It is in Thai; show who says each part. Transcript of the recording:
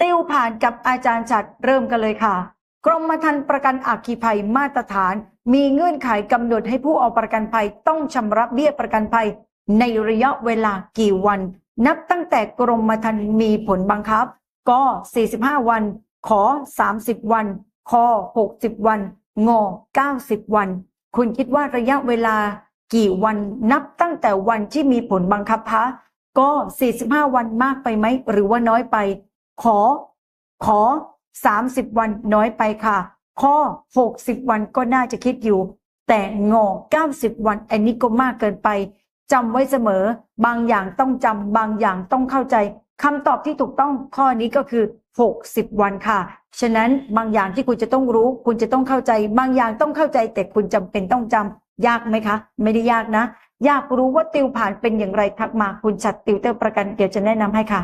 Speaker 1: ติวผ่านกับอาจารย์ฉัดเริ่มกันเลยค่ะ กรมธรรม์ประกันอัคคีภัยมาตรฐาน มีเงื่อนไขกำหนดให้ผู้เอาประกันภัยต้องชำระเบี้ยประกันภัย ในระยะเวลากี่วัน นับตั้งแต่กรมธรรม์มีผลบังคับก็45 วัน ขอ 30 วัน คอ 60 วัน งอ 90 วัน คุณคิดว่าระยะเวลากี่วันนับตั้งแต่วันที่มีผลบังคับคะก็ 45 วันมากไปไหม หรือว่าน้อยไป ขอ ขอ 30 วันน้อยไปค่ะ ข้อ 60 วันก็น่าจะคิดอยู่ แต่งอ90 วันอันนี้ก็มากเกินไปจำไว้เสมอ บางอย่างต้องจำบางอย่างต้องเข้าใจคำตอบที่ถูกต้องข้อนี้ก็คือ 60 วันค่ะ ฉะนั้นบางอย่างที่คุณจะต้องรู้ คุณจะต้องเข้าใจ บางอย่างต้องเข้าใจ แต่คุณจำเป็นต้องจำยากไหมคะ ไม่ได้ยากนะ อยากรู้ว่าติวผ่านเป็นอย่างไรทักมาคุณชัดติวเตอร์ประกันเดี๋ยวจะแนะนำให้ค่ะ